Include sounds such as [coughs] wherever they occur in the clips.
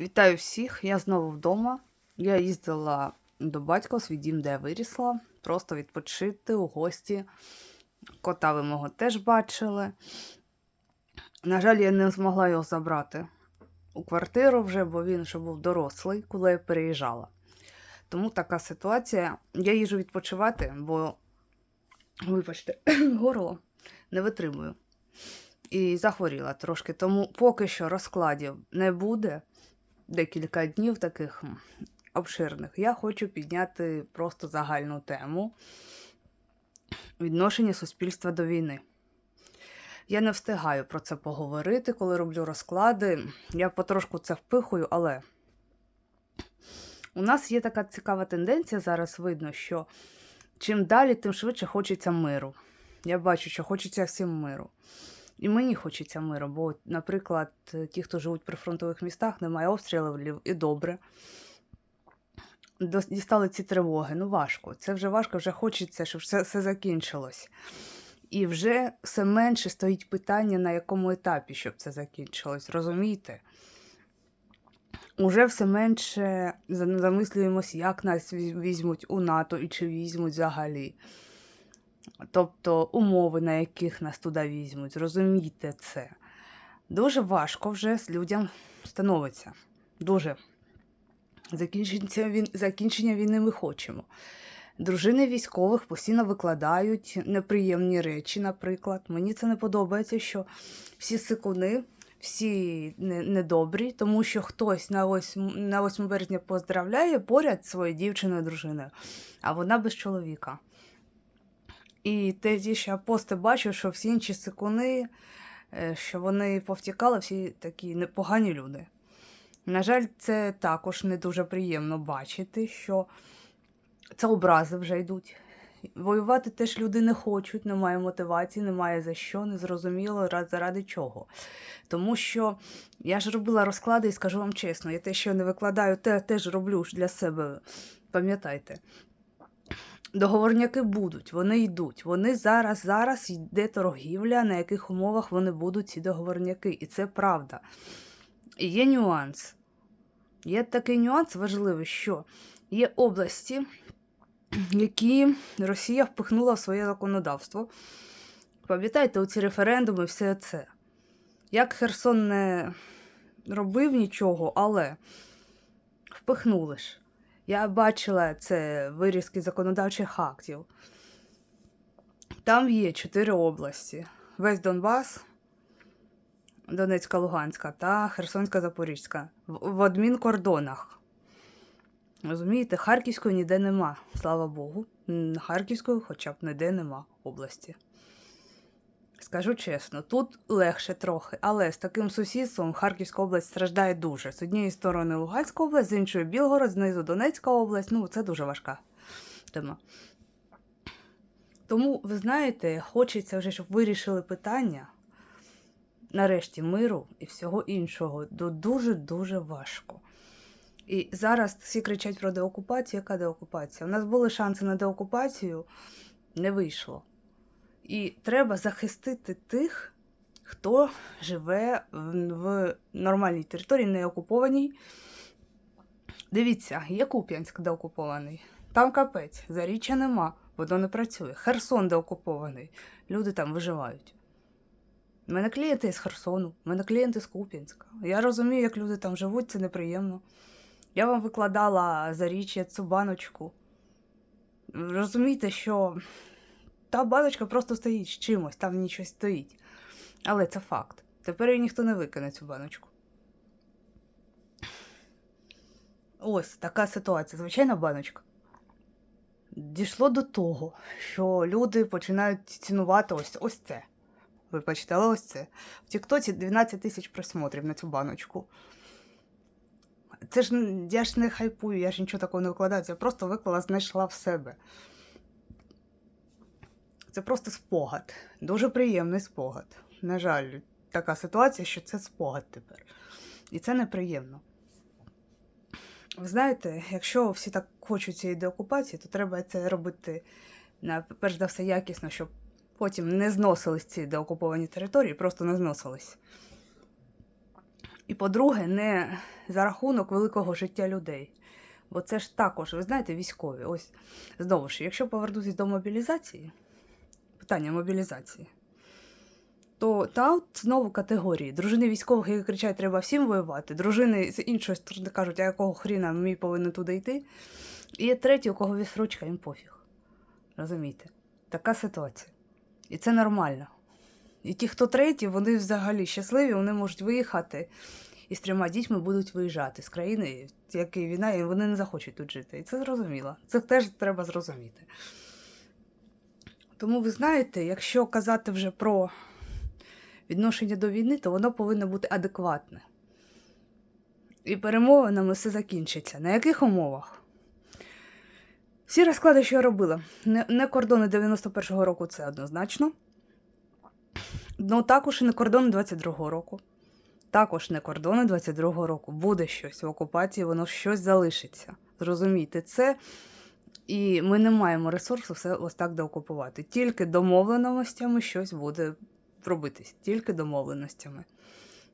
Вітаю всіх! Я знову вдома. Я їздила до батька свій дім, де я вирісла, просто відпочити у гості. Кота ви мого теж бачили. На жаль, я не змогла його забрати у квартиру вже, бо він ще був дорослий, коли я переїжджала. Тому така ситуація. Я їжу відпочивати, бо, вибачте, [coughs] горло не витримую. І захворіла трошки. Тому поки що розкладів не буде декілька днів таких обширних, я хочу підняти просто загальну тему відношення суспільства до війни. Я не встигаю про це поговорити, коли роблю розклади. Я потрошку це впихую, але у нас є така цікава тенденція, зараз видно, що чим далі, тим швидше хочеться миру. Я бачу, що хочеться всім миру. І мені хочеться миру, бо, наприклад, ті, хто живуть при фронтових містах, немає обстрілів і добре. Дістали ці тривоги. Ну важко. Це вже важко, вже хочеться, щоб все, все закінчилось. І вже все менше стоїть питання, на якому етапі, щоб це закінчилось. Розумієте? Уже все менше за- замислюємось, як нас візьмуть у НАТО і чи візьмуть взагалі. Тобто умови, на яких нас туди візьмуть, розумійте це. Дуже важко вже з людям становиться. Дуже. Закінчення, він... Закінчення війни ми хочемо. Дружини військових постійно викладають неприємні речі, наприклад. Мені це не подобається, що всі сикуни, всі недобрі, тому що хтось на 8, на 8 березня поздравляє поряд своєю дівчиною дружиною, а вона без чоловіка. І тоді я пости бачу, що всі інші сикуни, е, що вони повтікали, всі такі непогані люди. На жаль, це також не дуже приємно бачити, що це образи вже йдуть. Воювати теж люди не хочуть, немає мотивації, немає за що, незрозуміло заради чого. Тому що я ж робила розклади і скажу вам чесно, я те, що не викладаю, те теж роблю для себе. Пам'ятайте. Договорняки будуть, вони йдуть. Вони зараз, зараз йде торгівля, на яких умовах вони будуть ці договорняки. І це правда. І є нюанс. Є такий нюанс важливий, що є області, які Росія впихнула в своє законодавство. Пам'ятаєте, оці референдуми, все це. Як Херсон не робив нічого, але впихнули ж. Я бачила це вирізки законодавчих актів. Там є чотири області: весь Донбас, Донецька, Луганська та Херсонська Запорізька в, адмінкордонах. Розумієте, Харківської ніде нема, слава Богу. Харківської хоча б ніде нема області. Скажу чесно, тут легше трохи, але з таким сусідством Харківська область страждає дуже. З однієї сторони Луганська область, з іншої Білгород, знизу Донецька область. Ну, це дуже важка тема. Тому, ви знаєте, хочеться вже, щоб вирішили питання нарешті миру і всього іншого. Дуже-дуже важко. І зараз всі кричать про деокупацію. Яка деокупація? У нас були шанси на деокупацію, не вийшло. І треба захистити тих, хто живе в, нормальній території, не окупованій. Дивіться, є Куп'янськ деокупований. Там капець, заріччя нема, воно не працює. Херсон деокупований. Люди там виживають. У мене клієнти з Херсону, у мене клієнти з Куп'янська. Я розумію, як люди там живуть, це неприємно. Я вам викладала заріччя цю баночку. Розумієте, що та баночка просто стоїть з чимось, там нічого стоїть. Але це факт. Тепер її ніхто не викине цю баночку. Ось така ситуація. Звичайна баночка. Дійшло до того, що люди починають цінувати ось, ось це. Вибачте, але ось це. В Тіктоці 12 тисяч просмотрів на цю баночку. Це ж я ж не хайпую, я ж нічого такого не викладаю. Я просто виклала, знайшла в себе. Це просто спогад. Дуже приємний спогад. На жаль, така ситуація, що це спогад тепер. І це неприємно. Ви знаєте, якщо всі так хочуть цієї деокупації, то треба це робити на перш за все якісно, щоб потім не зносились ці деокуповані території, просто не зносились. І по-друге, не за рахунок великого життя людей. Бо це ж також, ви знаєте, військові. Ось знову ж, якщо повернутися до мобілізації, питання мобілізації, то та от знову категорії. Дружини військових, які кричать, треба всім воювати, дружини з іншої сторони кажуть, а якого хріна мій повинен туди йти. І є треті, у кого відсрочка, їм пофіг. Розумієте? Така ситуація. І це нормально. І ті, хто треті, вони взагалі щасливі, вони можуть виїхати і з трьома дітьми будуть виїжджати з країни, в якій війна, і вони не захочуть тут жити. І це зрозуміло. Це теж треба зрозуміти. Тому ви знаєте, якщо казати вже про відношення до війни, то воно повинно бути адекватне. І перемовинами все закінчиться. На яких умовах? Всі розклади, що я робила, не, кордони 91-го року, це однозначно. Ну, також і не кордони 22-го року. Також не кордони 22-го року. Буде щось в окупації, воно щось залишиться. Зрозумійте це. І ми не маємо ресурсу все ось так деокупувати. Тільки домовленостями щось буде робитись, тільки домовленостями.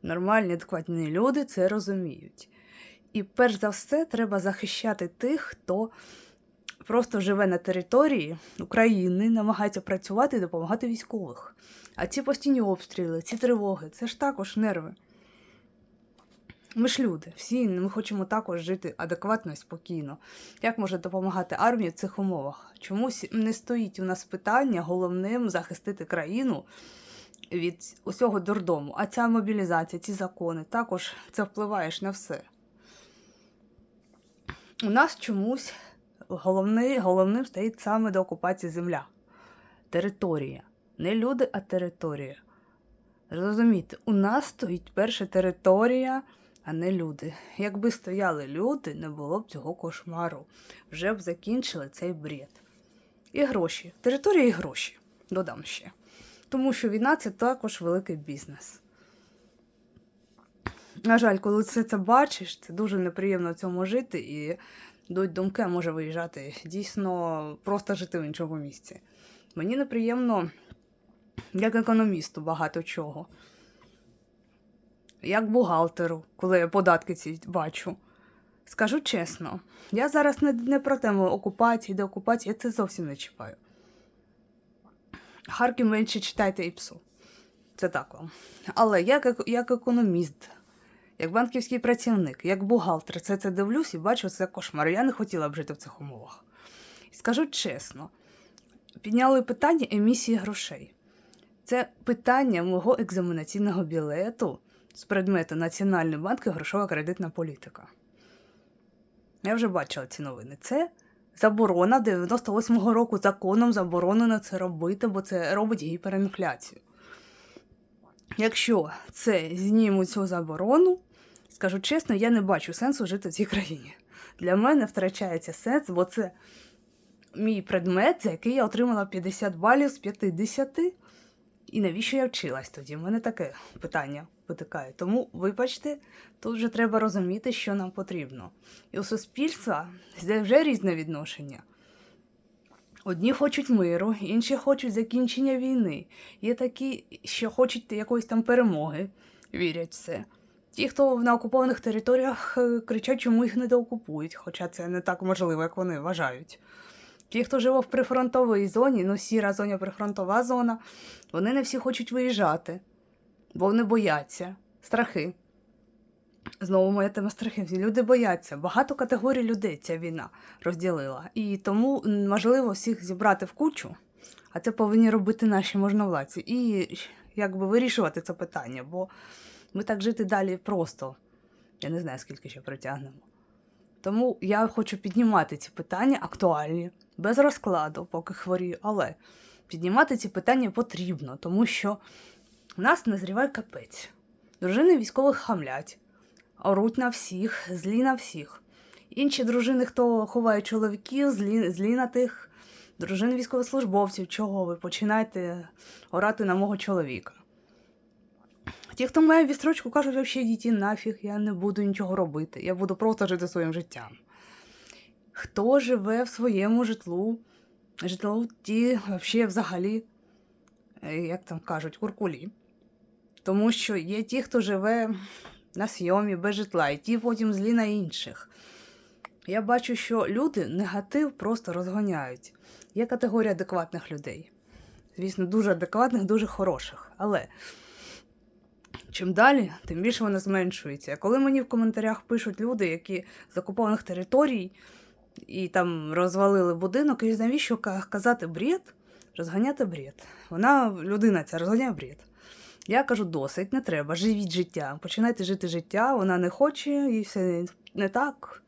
Нормальні, адекватні люди це розуміють. І перш за все, треба захищати тих, хто просто живе на території України, намагається працювати і допомагати військових. А ці постійні обстріли, ці тривоги це ж також нерви. Ми ж люди, всі ми хочемо також жити адекватно і спокійно. Як може допомагати армії в цих умовах? Чомусь не стоїть у нас питання головним захистити країну від усього дурдому. А ця мобілізація, ці закони також це впливаєш на все. У нас чомусь головний, головним стоїть саме до окупації земля. Територія. Не люди, а територія. Розумієте, у нас стоїть перша територія, а не люди. Якби стояли люди, не було б цього кошмару. Вже б закінчили цей бред. І гроші. Територія і гроші. Додам ще. Тому що війна це також великий бізнес. На жаль, коли все це бачиш, це дуже неприємно в цьому жити і йдуть думки, може виїжджати дійсно просто жити в іншому місці. Мені неприємно, як економісту, багато чого. Як бухгалтеру, коли я податки ці бачу. Скажу чесно, я зараз не, не про тему окупації, деокупації, я це зовсім не чіпаю. Харків менше читайте і псу. Це так вам. Але як, як економіст, як банківський працівник, як бухгалтер, це це дивлюсь і бачу це кошмар. Я не хотіла б жити в цих умовах. Скажу чесно, підняли питання емісії грошей. Це питання мого екзаменаційного білету з предмету Національний банк і грошова кредитна політика. Я вже бачила ці новини. Це заборона 98-го року законом заборонено це робити, бо це робить гіперінфляцію. Якщо це знімуть цю заборону, скажу чесно, я не бачу сенсу жити в цій країні. Для мене втрачається сенс, бо це мій предмет, за який я отримала 50 балів з 50. І навіщо я вчилась тоді? У мене таке питання виникає. Тому, вибачте, тут вже треба розуміти, що нам потрібно. І у суспільства вже різне відношення. Одні хочуть миру, інші хочуть закінчення війни. Є такі, що хочуть якоїсь там перемоги, вірять в це. Ті, хто на окупованих територіях е, кричать, чому їх не доокупують, хоча це не так можливо, як вони вважають. Ті, хто живе в прифронтовій зоні, ну сіра зона, прифронтова зона, вони не всі хочуть виїжджати, бо вони бояться. Страхи. Знову моя тема страхи. Люди бояться. Багато категорій людей ця війна розділила. І тому важливо всіх зібрати в кучу, а це повинні робити наші можновладці. І якби вирішувати це питання, бо ми так жити далі просто. Я не знаю, скільки ще протягнемо. Тому я хочу піднімати ці питання актуальні, без розкладу, поки хворію, але піднімати ці питання потрібно, тому що в нас назріває капець. Дружини військових хамлять, оруть на всіх, злі на всіх. Інші дружини, хто ховає чоловіків, злі, злі на тих дружин військовослужбовців, чого ви починаєте орати на мого чоловіка. Ті, хто має відстрочку, кажуть, взагалі йдіть нафіг, я не буду нічого робити, я буду просто жити своїм життям. Хто живе в своєму житлу, житло ті взагалі, взагалі, е, як там кажуть, куркулі. Тому що є ті, хто живе на сйомі без житла, і ті потім злі на інших. Я бачу, що люди негатив просто розгоняють. Є категорія адекватних людей. Звісно, дуже адекватних, дуже хороших. Але чим далі, тим більше вона зменшується. Коли мені в коментарях пишуть люди, які з окупованих територій і там розвалили будинок, і навіщо казати бред, розганяти бред. Вона, людина ця, розганяє бред. Я кажу, досить, не треба, живіть життя. Починайте жити життя, вона не хоче, і все не так.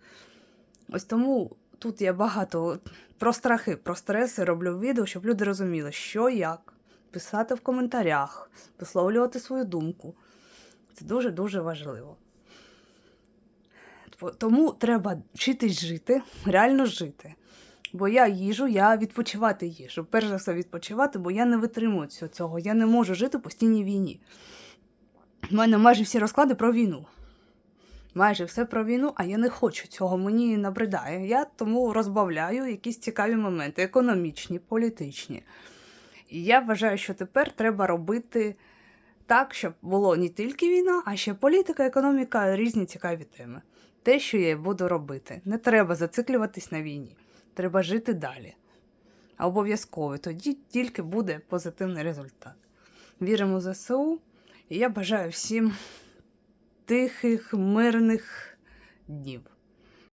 Ось тому тут я багато про страхи, про стреси роблю відео, щоб люди розуміли, що як, писати в коментарях, висловлювати свою думку. Це дуже-дуже важливо. Тому треба вчитись жити, реально жити. Бо я їжу, я відпочивати їжу. Перш за все відпочивати, бо я не витримую цього. Я не можу жити в постійній війні. У мене майже всі розклади про війну. Майже все про війну, а я не хочу цього, мені набридає. Я тому розбавляю якісь цікаві моменти, економічні, політичні. І я вважаю, що тепер треба робити так, щоб було не тільки війна, а ще політика, економіка, різні цікаві теми. Те, що я буду робити. Не треба зациклюватись на війні. Треба жити далі. А обов'язково тоді тільки буде позитивний результат. Віримо в ЗСУ, і я бажаю всім тихих, мирних днів.